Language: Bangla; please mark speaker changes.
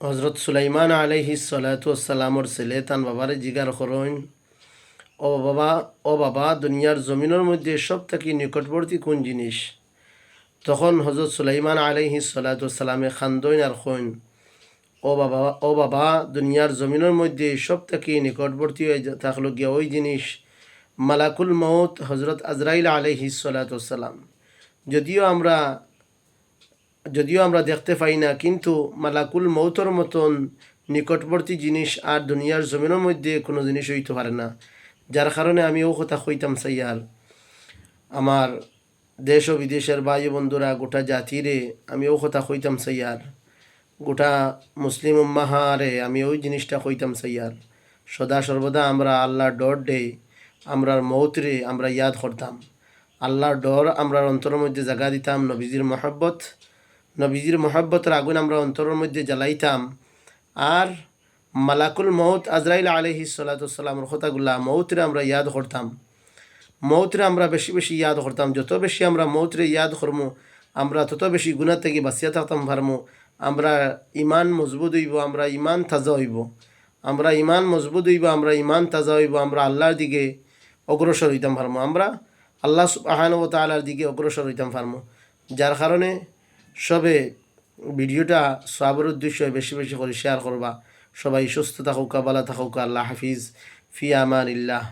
Speaker 1: হজরত সুলাইমান আলাইহি সালাতামর ছেলে তান বাবারে জিগার করইন ও বাবা ও বাবা, দুনিয়ার জমিনের মধ্যে সব থেকে নিকটবর্তী কোন জিনিস? তখন হজরত সুলাইমান আলাইহি সালাতামে খান্দইন আর খইন ও বাবা ও বাবা, দুনিয়ার জমিনের মধ্যে সব থেকে নিকটবর্তী হয়ে থাকল গিয়া ওই জিনিস, মালাকুল মৌত হজরত আজরাইল আলাইহি সালাতাম যদিও আমরা যদিও আমরা দেখতে পাই না, কিন্তু মালাকুল মৌতর মতন নিকটবর্তী জিনিস আর দুনিয়ার জমিনের মধ্যে কোনো জিনিস হইতে পারে না। যার কারণে আমি ও কথা কইতাম সাইয়ার আমার দেশ ও বিদেশের ভাই বন্ধুরা, গোটা জাতিরে আমি ও কথা কইতাম সাইয়ার গোটা মুসলিম উম্মাহারে আমি ওই জিনিসটা কইতাম সাইয়ার সদা সর্বদা আমরা আল্লাহর ডর ডে আমরার মৌতরে আমরা ইয়াদ করতাম। আল্লাহর ডর আমরার অন্তরের মধ্যে জাগা দিতাম, নবীজির মহব্বত নবীজির মহাব্বতের আগুন আমরা অন্তরের মধ্যে জ্বালাইতাম। আর মালাকুল মৌত আজরাইল আলহি সাল্লাতামের কথাগুলা মৌতরে আমরা ইয়াদ করতাম। মৌতরে আমরা বেশি বেশি ইয়াদ করতাম। যত বেশি আমরা মৌতরে ইয়াদ করমু, আমরা তত বেশি গুণা থেকে বাঁচিয়া থাকতাম পারমু। আমরা ইমান মজবুত হইব, আমরা ইমান তাজা হইব। আমরা ইমান মজবুত হইব, আমরা ইমান তাজা হইব, আমরা আল্লাহর দিকে অগ্রসর হইতাম পারমু। আমরা আল্লাহ সুবাহান ও তালার দিকে অগ্রসর হইতাম পারমু। যার কারণে সবে ভিডিওটা সবার উদ্দেশ্যে বেশি বেশি করে শেয়ার করবা। সবাই সুস্থ থাকুক, কাবালা থাকুক, আল্লাহ হাফিজ। ফি আমান ইল্লাহ